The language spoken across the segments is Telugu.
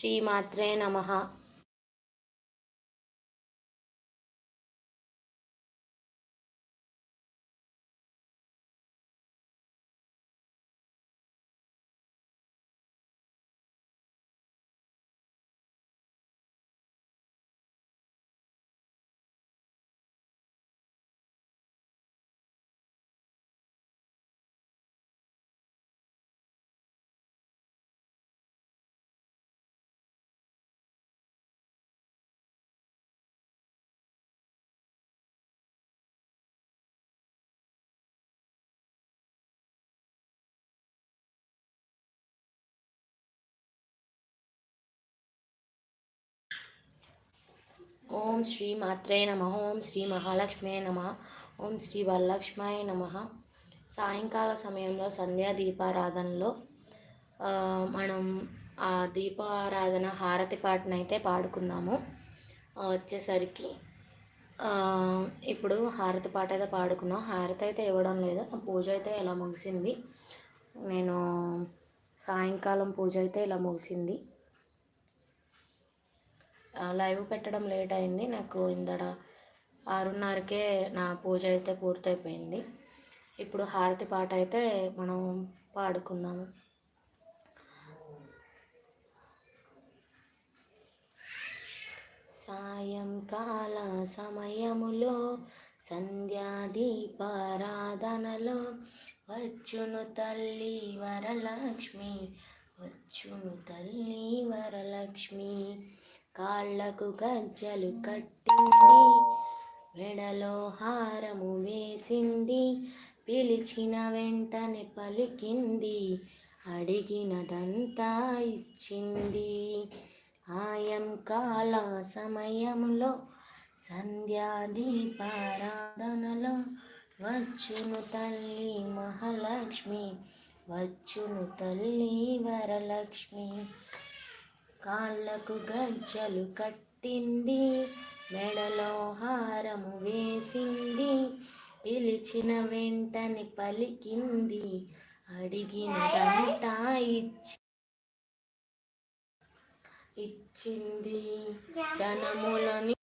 శ్రీమాత్రే నమ ఓం శ్రీ మాత్రే నమ ఓం శ్రీ మహాలక్ష్మే నమ ఓం శ్రీ వరలక్ష్మాయ నమ. సాయంకాల సమయంలో సంధ్యా దీపారాధనలో మనం ఆ దీపారాధన హారతి పాటనైతే పాడుకున్నాము వచ్చేసరికి ఇప్పుడు హారతి పాట అయితే పాడుకున్నాం హారతి అయితే ఇవ్వడం లేదు. పూజ అయితే ఇలా ముగిసింది. నేను సాయంకాలం పూజ అయితే ఇలా ముగిసింది. లైవ్ పెట్టడం లేట్ అయింది. నాకు ఇందడ ఆరున్నరకే నా పూజ అయితే పూర్తయిపోయింది. ఇప్పుడు హారతి పాట అయితే మనం పాడుకుందాము. సాయంకాల సమయములో సంధ్యాదీపారాధనలో వచ్చును తల్లి వరలక్ష్మి వచ్చును తల్లి వరలక్ష్మి. కాళ్ళకు గజ్జలు కట్టింది. మెడలో హారము వేసింది. పిలిచిన వెంటనే పలికింది. అడిగినదంతా ఇచ్చింది. ఆయం కాల సమయంలో సంధ్యాదీపారాధనలో వచ్చును తల్లి మహాలక్ష్మి వచ్చును తల్లి వరలక్ష్మి. కాళ్ళకు గజ్జలు కట్టింది మెడలో హారము వేసింది పిలిచిన వెంటనే పలికింది అడిగినదంతా ఇచ్చి ఇచ్చింది. ధనములని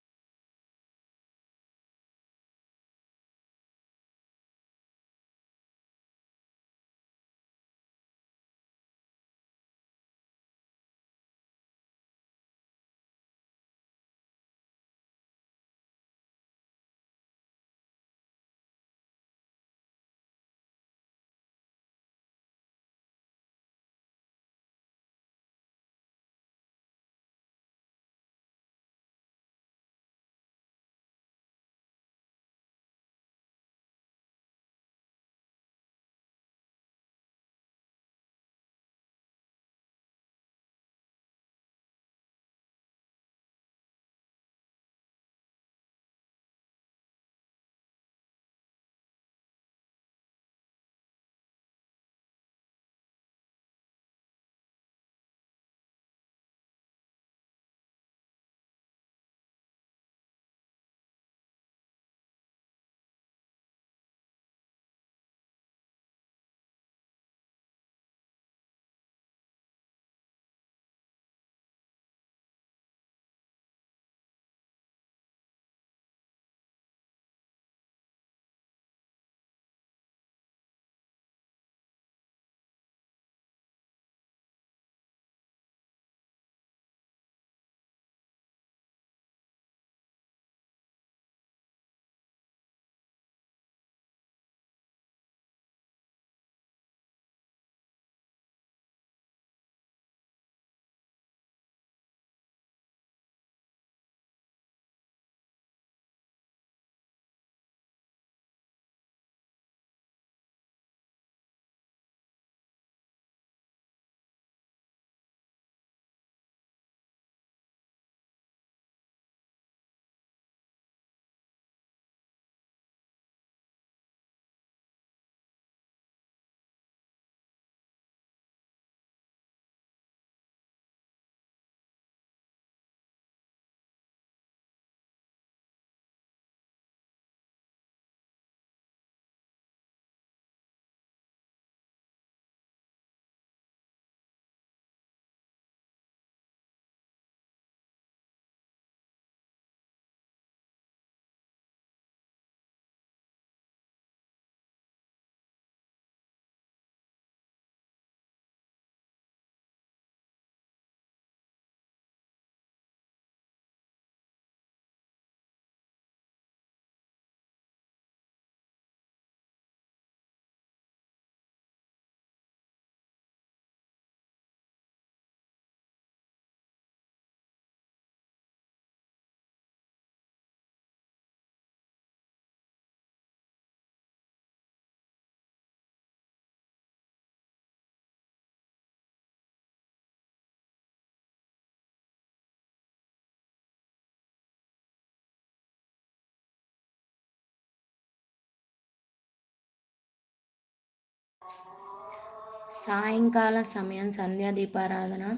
సాయంకాల సమయం సంధ్యా దీపారాధన.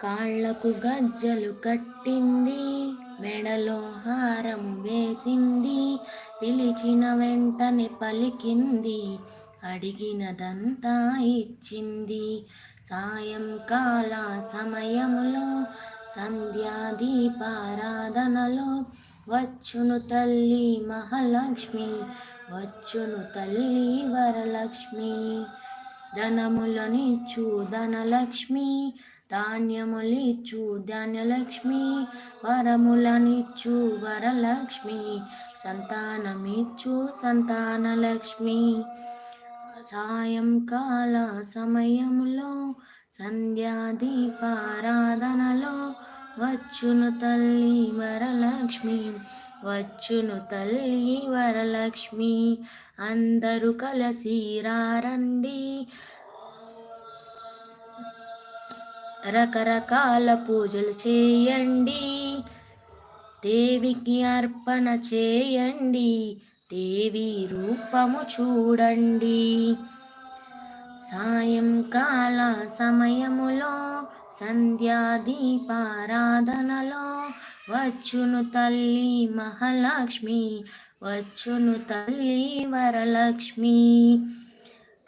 కాళ్ళకు గజ్జలు కట్టింది మెడలో హారం వేసింది పిలిచిన వెంటనే పలికింది అడిగినదంతా ఇచ్చింది. సాయంకాల సమయములో సంధ్యా దీపారాధనలో వచ్చును తల్లి మహాలక్ష్మి వచ్చును తల్లి వరలక్ష్మి. ధనములనిచ్చు ధనలక్ష్మి ధాన్యములిచ్చు ధాన్యలక్ష్మి వరములనిచ్చు వరలక్ష్మి సంతానమిచ్చు సంతానలక్ష్మి. సాయంకాల సమయములో సంధ్యాదీపారాధనలో వచ్చును తల్లి వరలక్ష్మి. వచ్చును తల్లి వరలక్ష్మి. అందరూ కలసి రారండి. రకరకాల పూజలు చేయండి. దేవికి అర్పణ చేయండి. దేవి రూపము చూడండి. సాయంకాల సమయములో సంధ్యాదీపారాధనలో వచ్చును తల్లి మహాలక్ష్మి వచ్చును తల్లి వరలక్ష్మి.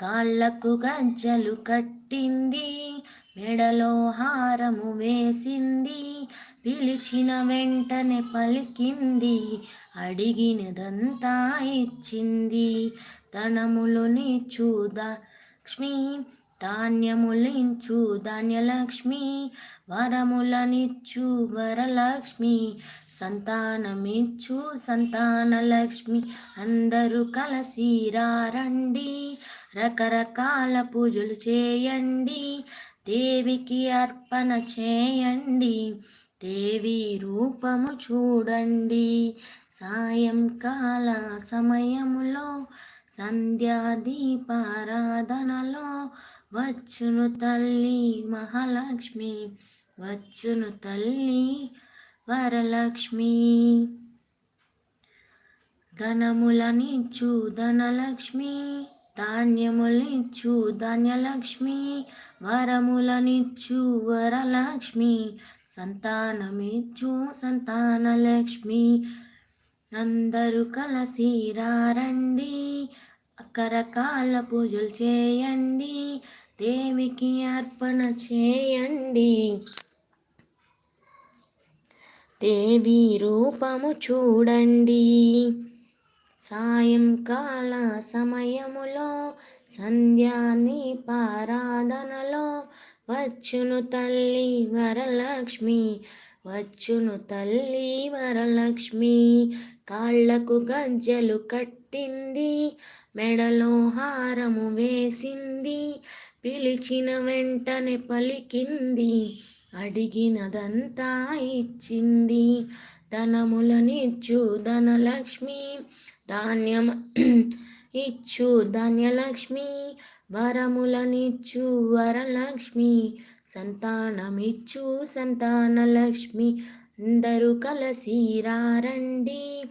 కాళ్ళకు గజ్జలు కట్టింది మెడలో హారము వేసింది పిలిచిన వెంటనే పలికింది అడిగినదంతా ఇచ్చింది. ధనములునిచ్చు లక్ష్మి ధాన్యములించు ధాన్యలక్ష్మి వరములనిచ్చు వరలక్ష్మి సంతానమిచ్చు సంతానలక్ష్మి. అందరూ కలసి రారండి రకరకాల పూజలు చేయండి దేవికి అర్పణ చేయండి దేవి రూపము చూడండి. సాయంకాల సమయములో సంధ్యా దీపారాధనలో వచ్చును తల్లి మహాలక్ష్మి వచ్చును తల్లి వరలక్ష్మి. ధనములనిచ్చు ధనలక్ష్మి ధాన్యములిచ్చు ధాన్యలక్ష్మి వరములనిచ్చు వరలక్ష్మి సంతానమిచ్చు సంతానలక్ష్మి. అందరూ కలసి రారండి రకరకాల పూజలు చేయండి దేవికి అర్పణ చేయండి. దేవి రూపము చూడండి. సాయంకాల సమయములో సంధ్యాని పారాధనలో వచ్చును తల్లి వరలక్ష్మి వచ్చును తల్లి వరలక్ష్మి. కాళ్ళకు గజ్జలు కట్టింది మెడలో హారము వేసింది. పిలిచిన వెంటనే పలికింది. అడిగినదంతా ఇచ్చింది. ధనములనిచ్చు ధనలక్ష్మి. ధాన్యం ఇచ్చు ధాన్యలక్ష్మి వరములనిచ్చు వరలక్ష్మి. సంతానమిచ్చు సంతానలక్ష్మి. అందరూ కలసి రారండి.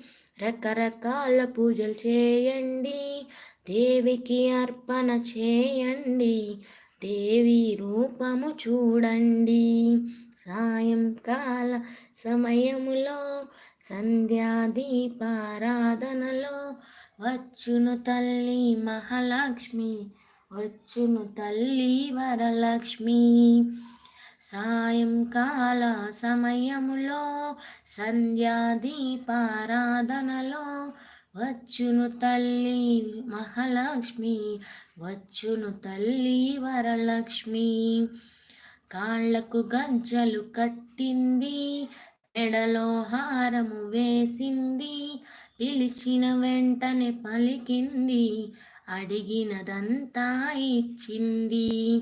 రకరకాల పూజలు చేయండి. దేవికి అర్పణ చేయండి. దేవి రూపము చూడండి. సాయంకాల సమయములో సంధ్యాదీపారాధనలో వచ్చును తల్లి మహాలక్ష్మి వచ్చును తల్లి వరలక్ష్మి. సాయంకాల సమయములో సంధ్యాదీపారాధనలో వచ్చును తల్లి మహాలక్ష్మి వచ్చును తల్లి వరలక్ష్మి. కాళ్ళకు గజ్జలు కట్టింది ఎడలో హారము వేసింది పిలిచిన వెంటనే పలికింది అడిగినదంతా ఇచ్చింది.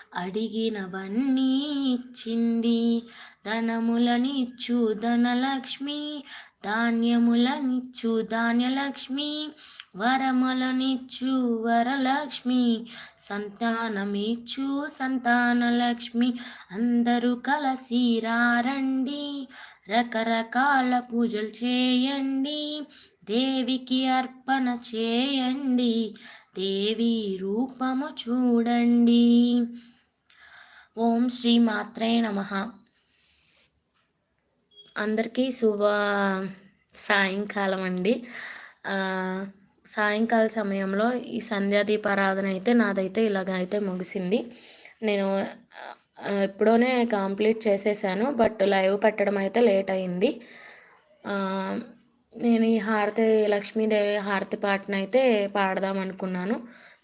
అడిగినవన్నీ ఇచ్చింది. ధనములనిచ్చు ధనలక్ష్మి ధాన్యములనిచ్చు ధాన్యలక్ష్మి వరములనిచ్చు వరలక్ష్మి సంతానమిచ్చు సంతానలక్ష్మి. అందరూ కలసి రారండి రకరకాల పూజలు చేయండి దేవికి అర్పణ చేయండి దేవి రూపము చూడండి. ఓం శ్రీ మాత్రే నమ. అందరికీ శుభ సాయంకాలం అండి సాయంకాల సమయంలో ఈ సంధ్యాదీపారాధన అయితే నాదైతే ఇలాగ అయితే ముగిసింది. నేను ఎప్పుడోనే కంప్లీట్ చేసేసాను బట్ లైవ్ పెట్టడం అయితే లేట్ అయింది నేను ఈ హారతి లక్ష్మీదేవి హారతి పాటను అయితే పాడదాం అనుకున్నాను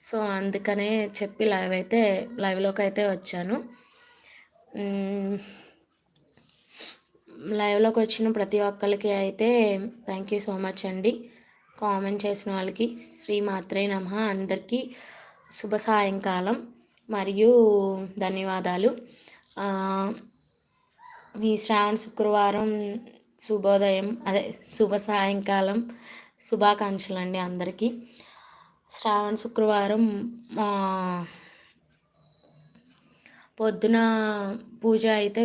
సో అందుకనే చెప్పి లైవ్ అయితే లైవ్లోకి అయితే వచ్చాను. లైవ్లోకి వచ్చిన ప్రతి ఒక్కరికి అయితే థ్యాంక్ యూ సో మచ్ అండి. కామెంట్ చేసిన వాళ్ళకి శ్రీ మాత్రే నమ. అందరికీ శుభ సాయంకాలం మరియు ధన్యవాదాలు. ఈ శ్రావణ శుక్రవారం శుభోదయం అదే శుభ సాయంకాలం శుభాకాంక్షలు అండి అందరికీ. శ్రావణ శుక్రవారం పొద్దున పూజ అయితే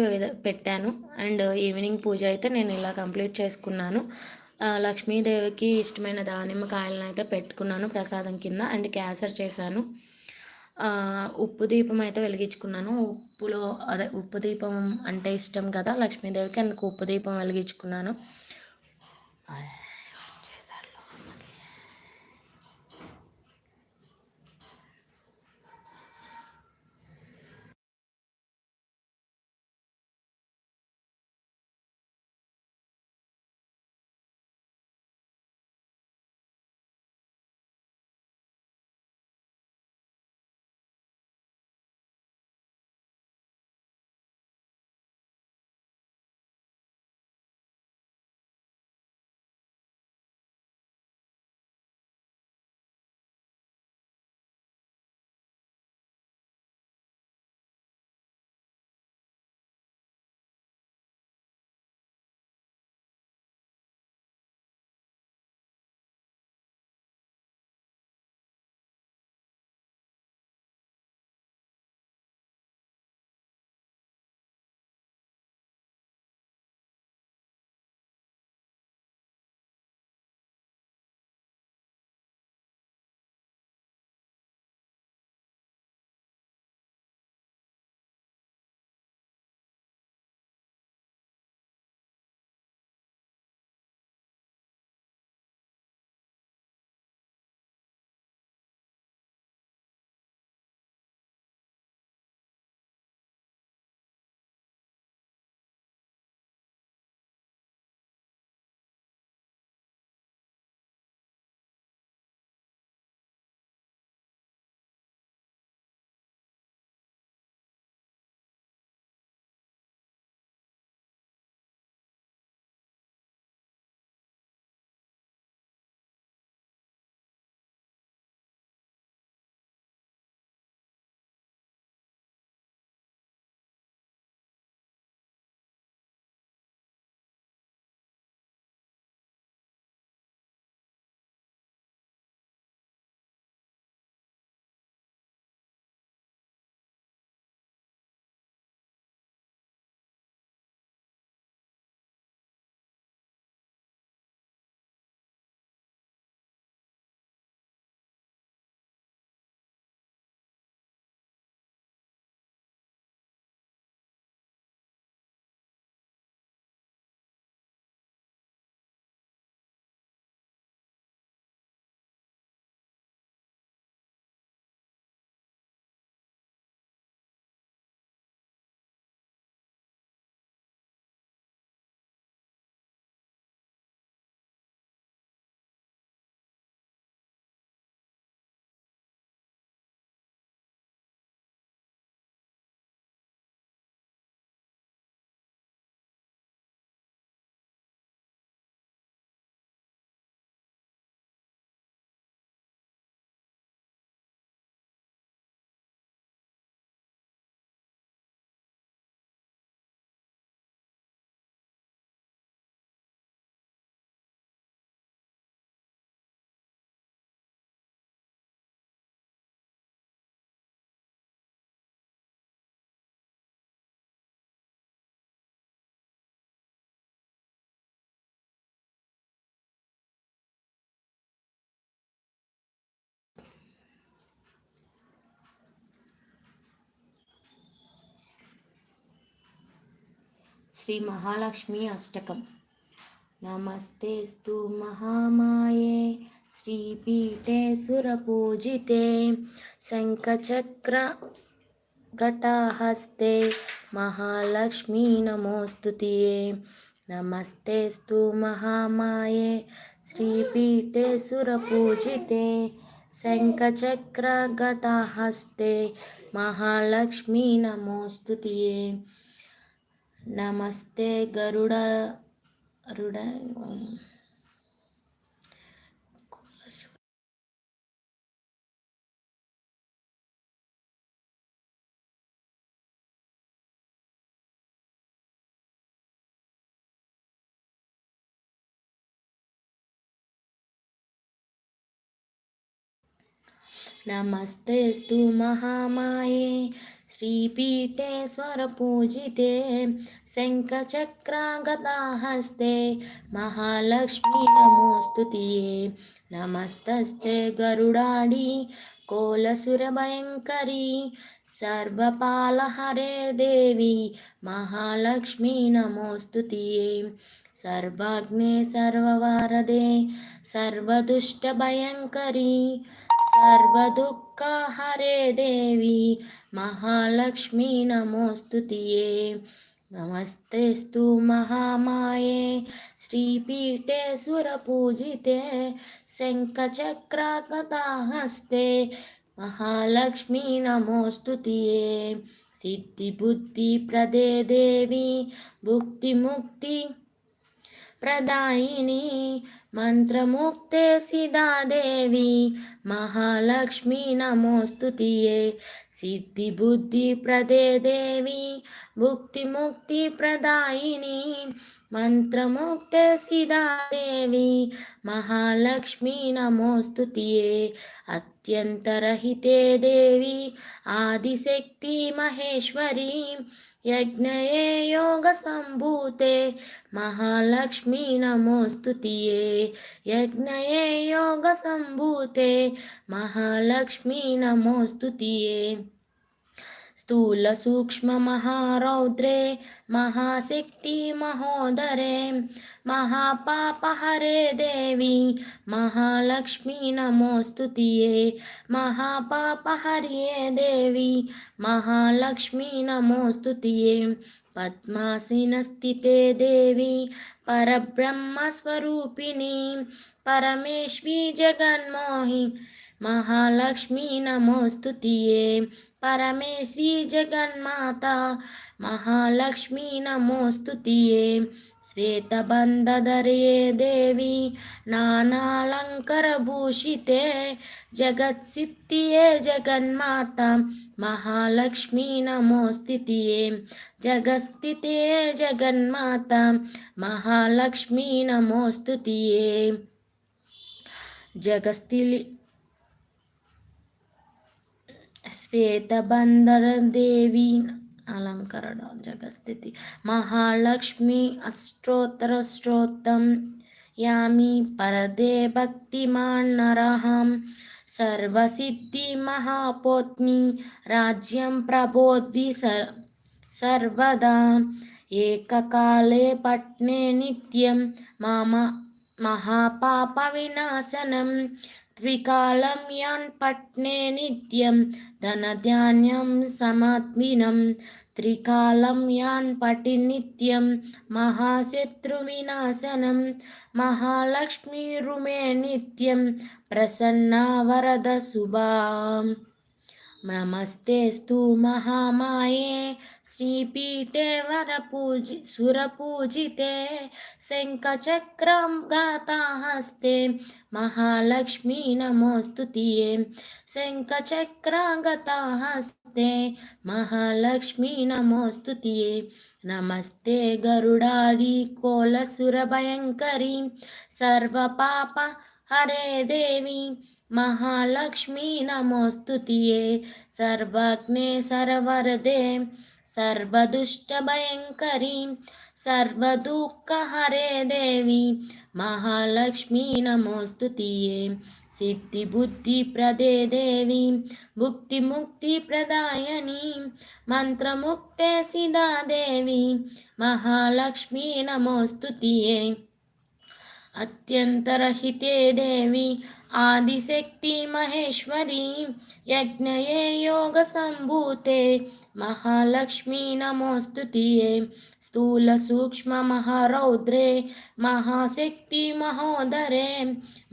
పెట్టాను. అండ్ ఈవినింగ్ పూజ అయితే నేను ఇలా కంప్లీట్ చేసుకున్నాను. లక్ష్మీదేవికి ఇష్టమైన దానిమ్మ కాయలను అయితే పెట్టుకున్నాను ప్రసాదం కింద అండ్ క్యాసర్ చేశాను. ఉప్పు దీపం అయితే వెలిగించుకున్నాను. ఉప్పులో అదే ఉప్పు దీపం అంటే ఇష్టం కదా లక్ష్మీదేవికి అందుకు ఉప్పు దీపం వెలిగించుకున్నాను. శ్రీ మహాలక్ష్మి అష్టకం నమస్తేస్తు మహామాయే శ్రీపీఠే సురపూజితే శంఖచక్ర ఘటహస్తే మహాలక్ష్మీ నమోస్తుతియే నమస్తేస్తు మహామాయే శ్రీపీఠే సురపూజితే శంఖచక్రగతహస్తే మహాలక్ష్మీ నమోస్తుతియే नमस्ते गरुड़ नमस्ते नमस्ते महामाये श्रीपीठे स्वरपूजिते शङ्खचक्रागताहस्ते महालक्ष्मी नमोस्तुतिये नमस्तस्ते गरुडाडी कोलसुरभयङ्करी सर्वपालहरे देवी महालक्ष्मी नमोस्तुतिये सर्वाग्ने सर्ववारदे सर्वदुष्टभयङ्करी సర్వదుఃఖహరే దేవి మహాలక్ష్మి నమోస్తుతియే నమస్తేస్తు మహామాయే శ్రీపీఠే సురపూజితే శంఖచక్రాకటాహస్తే మహాలక్ష్మి నమోస్తుతియే సిద్ధిబుద్ధి ప్రదే దేవి భుక్తిముక్తి ప్రదాయిని मन्त्रमुक्ते सिदा देवी महालक्ष्मी नमोऽस्तु ये सिद्धिबुद्धिप्रदे देवी भुक्तिमुक्तिप्रदायिनी। मन्त्रमुक्ते सिदा देवी महालक्ष्मी नमोऽस्तु ये अत्यन्तरहिते देवी आदिशक्ति महेश्वरी यज्ञये योगसम्भूते महालक्ष्मी नमोस्तुतिये। यज्ञये योगसम्भूते महालक्ष्मी नमोस्तुतिये स्थूलसूक्ष्ममहारौद्रे महाशक्तिमहोदरे महापापहरे देवी महालक्ष्मी नमोस्तुतिये महापापहर्ये देवी महालक्ष्मी नमोस्तुतिये पद्मासीनस्थिते देवी परब्रह्मस्वरूपिणी परमेश्वी जगन्मोहि महालक्ष्मी नमोस्तुतिये परमेशी जगन्माता, महालक्ष्मी नमोस्तुतिये श्वेतबन्धधरे देवी, नानालङ्करभूषिते, जगत्सिद्धिये जगन्माता, महालक्ष्मी नमोस्तितिये जगस्थिते जगन्माता, महालक्ष्मी नमोस्तुतिये जगस्तिलि శ్వేతబంధరదేవి అలంకరణ జగస్థితి మహాలక్ష్మి అష్టోత్తర శ్రోత్తం యామి పరదే భక్తిమాన్నరహం సర్వసిద్ధి మహాపోత్ని రాజ్యం ప్రబోద్వి సర్ సర్వదా ఏకకాలే పట్నే నిత్యం మామ మహాపాప వినాశనం त्रिकालं यान् पट्ने नित्यं धनधान्यं समात्मिनं त्रिकालं यान् पठि नित्यं महाशत्रुविनाशनं महालक्ष्मीरुमे नित्यं प्रसन्ना वरदशुभाम् नमस्तेस्तु महामाये శ్రీపీఠే వరపూజి సురపూజితే శంఖచక్రం గతహస్తే మహాలక్ష్మీ నమోస్తు శంఖచక్రం గతహస్తే మహాలక్ష్మీ నమోస్తు నమస్తే గరుడాడి కోలసురభయంకరీ సర్వపాప హరే దేవి మహాలక్ష్మీ నమోస్తు సర్వజ్ఞే సర్వరదే सर्वदुष्टभयङ्करी सर्वदुःखहरे देवी महालक्ष्मी नमोस्तुतिये सिद्धिबुद्धिप्रदे देवी भुक्तिमुक्तिप्रदायनी मन्त्रमुक्ते सिदा देवी महालक्ष्मी नमोऽस्तु तिये अत्यन्तरहिते देवी आदिशक्ति महेश्वरी यज्ञये योगसम्भूते महालक्ष्मी नमोऽस्तु तिये स्थूलसूक्ष्ममहारौद्रे महाशक्तिमहोदरे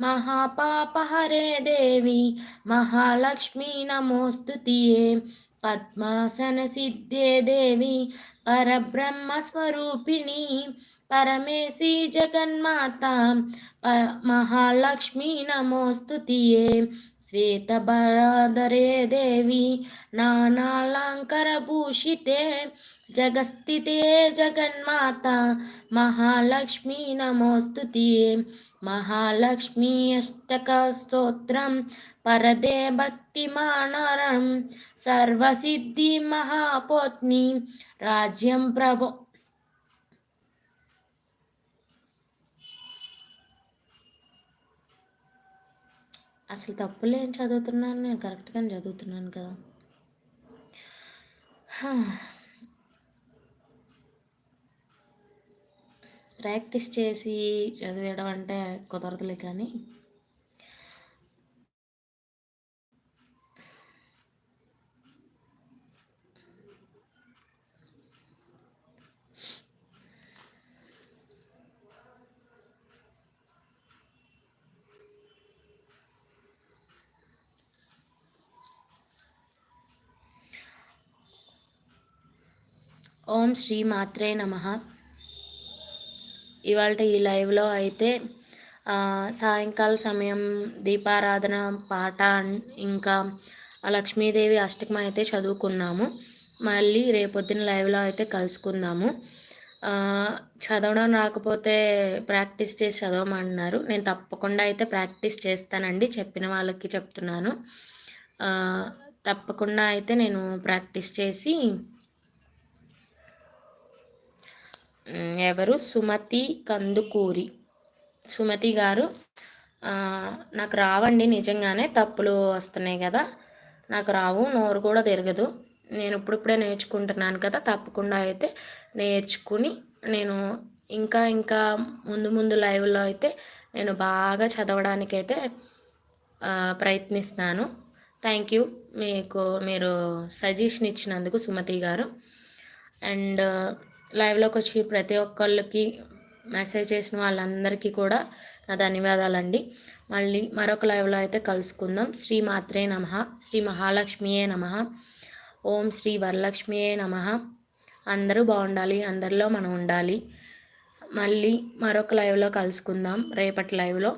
महापापहरे देवी, महालक्ष्मी नमोऽस्तु तिये पद्मासनसिद्धे देवी परब्रह्मस्वरूपिणी परमेशी जगन्माता महालक्ष्मी नमोऽस्तु श्वेतबरादरे देवी नानालङ्करभूषिते जगस्थिते जगन्माता, महालक्ष्मी नमोऽस्तु तिये महालक्ष्मी अष्टकस्तोत्रं, परदे भक्तिमानरं, सर्वसिद्धिमहापोत्नी, राज्यं प्रभो అసలు తప్పులు ఏం చదువుతున్నాను? నేను కరెక్ట్గానే చదువుతున్నాను కదా. ప్రాక్టీస్ చేసి చదివేయడం అంటే కుదరదులే కానీ ఓం శ్రీ మాత్రే నమ. ఇవాళ ఈ లైవ్లో అయితే సాయంకాల సమయం దీపారాధన పాట ఇంకా లక్ష్మీదేవి అష్టకం అయితే చదువుకున్నాము. మళ్ళీ రేపొద్దున లైవ్లో అయితే కలుసుకుందాము. చదవడం రాకపోతే ప్రాక్టీస్ చేసి చదవమంటున్నారు. నేను తప్పకుండా అయితే ప్రాక్టీస్ చేస్తానండి చెప్పిన వాళ్ళకి చెప్తున్నాను. తప్పకుండా అయితే నేను ప్రాక్టీస్ చేసి ఎవరు? సుమతి కందుకూరి. సుమతి గారు నాకు రావండి నిజంగానే తప్పులు వస్తున్నాయి కదా. నాకు రావు నోరు కూడా తిరగదు. నేను ఇప్పుడిప్పుడే నేర్చుకుంటున్నాను కదా తప్పకుండా అయితే నేర్చుకుని నేను ఇంకా ఇంకా ముందు ముందు లైవ్లో అయితే నేను బాగా చదవడానికైతే ప్రయత్నిస్తాను. థ్యాంక్ యూ మీకు మీరు సజెషన్ ఇచ్చినందుకు సుమతి గారు. అండ్ లైవ్లోకి వచ్చి ప్రతి ఒక్కళ్ళకి మెసేజ్ చేసిన వాళ్ళందరికీ కూడా నా ధన్యవాదాలండి. మళ్ళీ మరొక లైవ్లో అయితే కలుసుకుందాం. శ్రీ మాత్రే నమ. శ్రీ మహాలక్ష్మియే నమ. ఓం శ్రీ వరలక్ష్మియే నమ. అందరూ బాగుండాలి. అందరిలో మనం ఉండాలి. మళ్ళీ మరొక లైవ్లో కలుసుకుందాం. రేపటి లైవ్లో